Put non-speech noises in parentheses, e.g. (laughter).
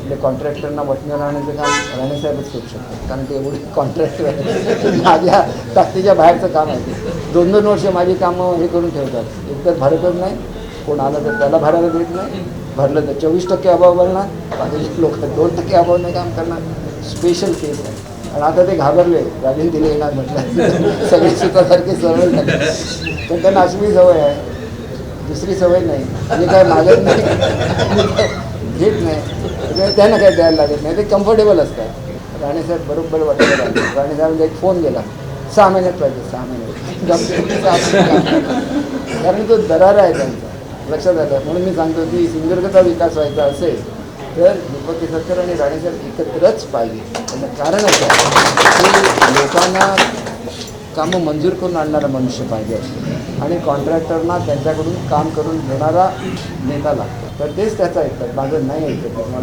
आपले कॉन्ट्रॅक्टरना वटणं राहण्याचं काम राणेसाहेबच करू शकतात. कारण ते एवढे कॉन्ट्रॅक्टर (laughs) माझ्या ताकदीच्या बाहेरचं काम आहे ते. दोन दोन वर्ष माझी कामं हे करून ठेवतात. एकतर भरतच नाही. कोण आलं तर त्याला भरायला देत नाही. भरलं तर चोवीस टक्के अभाव भरणार. बाकीचे लोक दोन टक्के अभाव नाही काम करणार. स्पेशल केस आहे. आणि आता ते घाबरले. राजन दिले येणार म्हटलं. (laughs) सगळे सुतासारखे सरळ झाले. पण त्यांना अशी सवय आहे. दुसरी सवय नाही. आणि काय मागत नाही (laughs) आणि काय घेत नाही त्यामुळे त्यांना काही द्यायला लागत नाही. ते कम्फर्टेबल असतात. राणेसाहेब बरोबर वाटतं राणेसाहेबांचा एक फोन गेला सहा महिन्यात पाहिजे सहा महिन्यात. कारण तो दरारा आहे त्यांचा. लक्षात आलं म्हणून मी सांगतो की सिंधुदुर्गचा विकास व्हायचा असेल तर दीपक केसरकर आणि राणेसाहेब एकत्रच पाहिजे. त्याचं कारण असं आहे की लोकांना कामं मंजूर करून आणणारा मनुष्य पाहिजे. आणि कॉन्ट्रॅक्टरना त्यांच्याकडून काम करून घेणारा नेता लागतो. तर तेच त्याचा ऐकतात माझं नाही ऐकत. मला